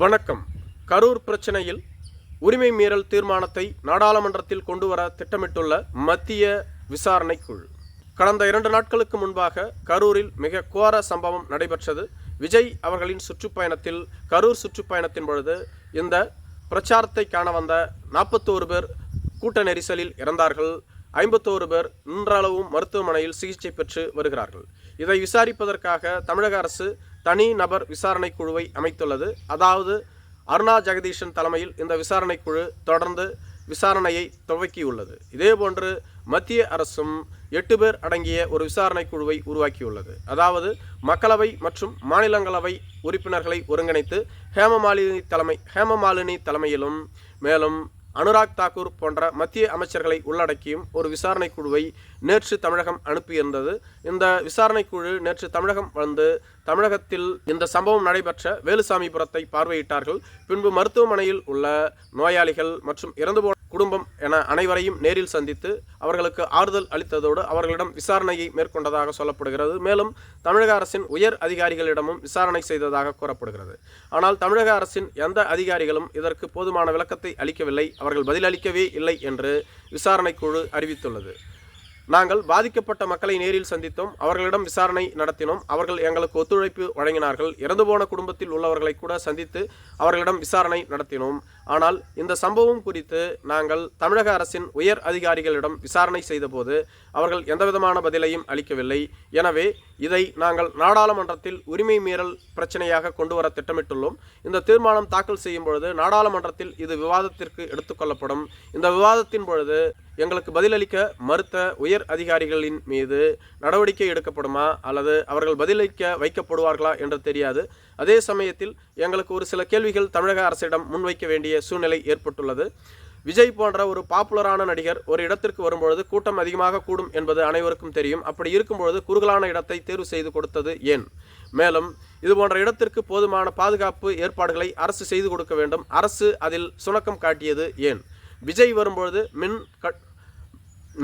வணக்கம். கரூர் பிரச்சனையில் உரிமை மீறல் தீர்மானத்தை நாடாளுமன்றத்தில் கொண்டு வர திட்டமிட்டுள்ள மத்திய விசாரணை குழு கடந்த இரண்டு நாட்களுக்கு முன்பாக கரூரில் மிக கோர சம்பவம் நடைபெற்றது. விஜய் அவர்களின் சுற்றுப்பயணத்தில் கரூர் சுற்றுப்பயணத்தின் பொழுது இந்த பிரச்சாரத்தை காண வந்த நாற்பத்தோரு பேர் கூட்ட நெரிசலில் இறந்தார்கள். ஐம்பத்தோரு பேர் இன்றளவும் மருத்துவமனையில் சிகிச்சை பெற்று வருகிறார்கள். இதை விசாரிப்பதற்காக தமிழக அரசு தனி நபர் விசாரணை குழுவை அமைத்துள்ளது. அதாவது அருணா ஜெகதீஷன் தலைமையில் இந்த விசாரணை குழு தொடர்ந்து விசாரணையை துவக்கியுள்ளது. இதேபோன்று மத்திய அரசும் எட்டு பேர் அடங்கிய ஒரு விசாரணை குழுவை உருவாக்கியுள்ளது. அதாவது மக்களவை மற்றும் மாநிலங்களவை உறுப்பினர்களை ஒருங்கிணைத்து ஹேமமாலினி தலைமை ஹேமமாலினி தலைமையிலும் மேலும் அனுராக் தாக்கூர் போன்ற மத்திய அமைச்சர்களை உள்ளடக்கியும் ஒரு விசாரணை குழுவை நேற்று தமிழகம் அனுப்பியிருந்தது. இந்த விசாரணை குழு நேற்று தமிழகம் வந்து தமிழகத்தில் இந்த சம்பவம் நடைபெற்ற வேலுசாமிபுரத்தை பார்வையிட்டார்கள். பின்பு மருத்துவமனையில் உள்ள நோயாளிகள் மற்றும் இறந்து போன குடும்பம் என அனைவரையும் நேரில் சந்தித்து அவர்களுக்கு ஆறுதல் அளித்ததோடு அவர்களிடம் விசாரணையை மேற்கொண்டதாக சொல்லப்படுகிறது. மேலும் தமிழக அரசின் உயர் அதிகாரிகளிடமும் விசாரணை செய்ததாக கூறப்படுகிறது. ஆனால் தமிழக அரசின் எந்த அதிகாரிகளும் இதற்கு போதுமான விளக்கத்தை அளிக்கவில்லை. அவர்கள் பதிலளிக்கவே இல்லை என்று விசாரணை குழு அறிவித்துள்ளது. நாங்கள் பாதிக்கப்பட்ட மக்களை நேரில் சந்தித்தோம். அவர்களிடம் விசாரணை நடத்தினோம். அவர்கள் எங்களுக்கு ஒத்துழைப்பு வழங்கினார்கள். இறந்து போன குடும்பத்தில் உள்ளவர்களை கூட சந்தித்து அவர்களிடம் விசாரணை நடத்தினோம். ஆனால் இந்த சம்பவம் குறித்து நாங்கள் தமிழக அரசின் உயர் அதிகாரிகளிடம் விசாரணை செய்தபோது அவர்கள் எந்தவிதமான பதிலையும் அளிக்கவில்லை. எனவே இதை நாங்கள் நாடாளுமன்றத்தில் உரிமை மீறல் பிரச்சனையாக கொண்டு வர திட்டமிட்டுள்ளோம். இந்த தீர்மானம் தாக்கல் செய்யும் பொழுது நாடாளுமன்றத்தில் இது விவாதத்திற்கு எடுத்துக்கொள்ளப்படும் இந்த விவாதத்தின் பொழுது எங்களுக்கு பதிலளிக்க மறுத்த உயர் அதிகாரிகளின் மீது நடவடிக்கை எடுக்கப்படுமா அல்லது அவர்கள் பதிலளிக்க வைக்கப்படுவார்களா என்று தெரியாது. அதே சமயத்தில் எங்களுக்கு ஒரு சில கேள்விகள் தமிழக அரசிடம் முன்வைக்க வேண்டிய சூழ்நிலை ஏற்பட்டுள்ளது. விஜய் போன்ற ஒரு பாப்புலரான நடிகர் ஒரு இடத்திற்கு வரும்பொழுது கூட்டம் அதிகமாக கூடும் என்பது அனைவருக்கும் தெரியும். அப்படி இருக்கும்பொழுது குறுகலான இடத்தை தேர்வு செய்து கொடுத்தது ஏன்? மேலும் இது போன்ற இடத்திற்கு போதுமான பாதுகாப்பு ஏற்பாடுகளை அரசு செய்து கொடுக்க வேண்டும். அரசு அதில் சுணக்கம் காட்டியது ஏன்? விஜய் வரும்பொழுது மின் க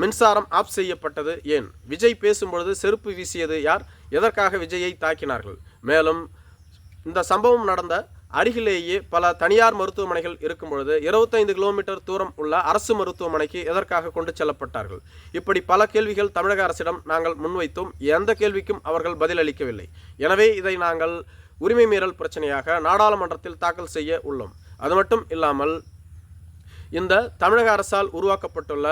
மின்சாரம் ஆஃப் செய்யப்பட்டது ஏன்? விஜய் பேசும்பொழுது செருப்பு வீசியது யார்? எதற்காக விஜயை தாக்கினார்கள்? மேலும் இந்த சம்பவம் நடந்த அருகிலேயே பல தனியார் மருத்துவமனைகள் இருக்கும் பொழுது இருபத்தைந்து கிலோமீட்டர் தூரம் உள்ள அரசு மருத்துவமனைக்கு எதற்காக கொண்டு செல்லப்பட்டார்கள்? இப்படி பல கேள்விகள் தமிழக அரசிடம் நாங்கள் முன்வைத்தோம். எந்த கேள்விக்கும் அவர்கள் பதிலளிக்கவில்லை. எனவே இதை நாங்கள் உரிமை மீறல் பிரச்சனையாக நாடாளுமன்றத்தில் தாக்கல் செய்ய உள்ளோம். அது மட்டும் இல்லாமல் இந்த தமிழக அரசால் உருவாக்கப்பட்டுள்ள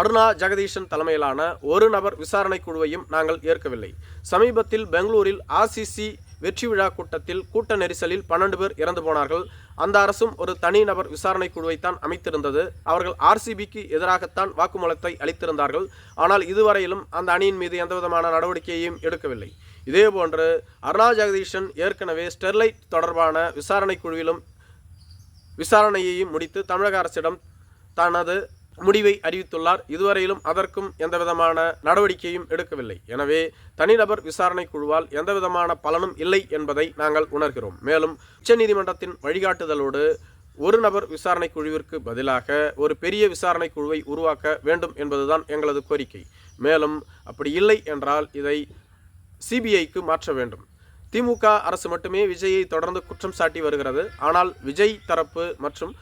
அருணா ஜெகதீஷன் தலைமையிலான ஒரு நபர் விசாரணை குழுவையும் நாங்கள் ஏற்கவில்லை. சமீபத்தில் பெங்களூரில் ஆர்சிசி வெற்றி விழா கூட்டத்தில் கூட்ட நெரிசலில் பன்னெண்டு பேர் இறந்து போனார்கள். அந்த அரசும் ஒரு தனிநபர் விசாரணை குழுவைத்தான் அமைத்திருந்தது. அவர்கள் ஆர்சிபிக்கு எதிராகத்தான் வாக்குமூலத்தை அளித்திருந்தார்கள். ஆனால் இதுவரையிலும் அந்த அணியின் மீது எந்தவிதமான நடவடிக்கையையும் எடுக்கவில்லை. இதேபோன்று அருணா ஜெகதீஷன் ஏற்கனவே ஸ்டெர்லைட் தொடர்பான விசாரணை குழுவிலும் விசாரணையையும் முடித்து தமிழக அரசிடம் தனது முடிவை அறிவித்துள்ளார். இதுவரையிலும் அதற்கும் எந்தவிதமான நடவடிக்கையும் எடுக்கவில்லை. எனவே தனிநபர் விசாரணை குழுவால் எந்தவிதமான பலனும் இல்லை என்பதை நாங்கள் உணர்கிறோம். மேலும் உச்சநீதிமன்றத்தின் வழிகாட்டுதலோடு ஒரு நபர் விசாரணை குழுவிற்கு பதிலாக ஒரு பெரிய விசாரணை குழுவை உருவாக்க வேண்டும் என்பதுதான் எங்களது கோரிக்கை. மேலும் அப்படி இல்லை என்றால் இதை சிபிஐக்கு மாற்ற வேண்டும். திமுக அரசு மட்டுமே விஜயை தொடர்ந்து குற்றம் சாட்டி வருகிறது. ஆனால் விஜய் தரப்பு மற்றும்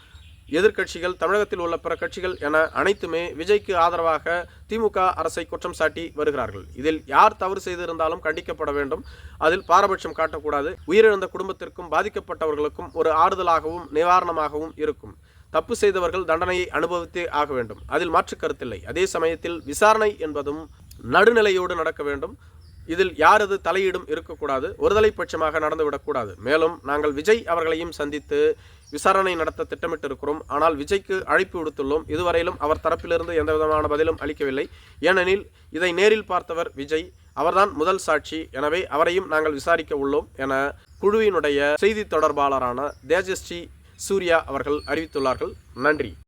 எதிர்க்கட்சிகள் தமிழகத்தில் உள்ள பிற கட்சிகள் என அனைத்துமே விஜய்க்கு ஆதரவாக திமுக அரசை குற்றம் சாட்டி வருகிறார்கள். இதில் யார் தவறு செய்திருந்தாலும் கண்டிக்கப்பட வேண்டும். அதில் பாரபட்சம் காட்டக்கூடாது. உயிரிழந்த குடும்பத்திற்கும் பாதிக்கப்பட்டவர்களுக்கும் ஒரு ஆறுதலாகவும் நிவாரணமாகவும் இருக்கும். தப்பு செய்தவர்கள் தண்டனையை அனுபவித்தே ஆக வேண்டும். அதில் மாற்று கருத்தில்லை. அதே சமயத்தில் விசாரணை என்பதும் நடுநிலையோடு நடக்க வேண்டும். இதில் யாரது தலையீடும் இருக்கக்கூடாது. ஒருதலை பட்சமாக நடந்துவிடக்கூடாது. மேலும் நாங்கள் விஜய் அவர்களையும் சந்தித்து விசாரணை நடத்த திட்டமிட்டிருக்கிறோம். ஆனால் விஜய்க்கு அழைப்பு விடுத்துள்ளோம். இதுவரையிலும் அவர் தரப்பிலிருந்து எந்தவிதமான பதிலும் அளிக்கவில்லை. ஏனெனில் இதை நேரில் பார்த்தவர் விஜய். அவர்தான் முதல் சாட்சி. எனவே அவரையும் நாங்கள் விசாரிக்க உள்ளோம் என குழுவினுடைய செய்தி தொடர்பாளரான தேஜஸ்ரீ சூர்யா அவர்கள் அறிவித்துள்ளார்கள். நன்றி.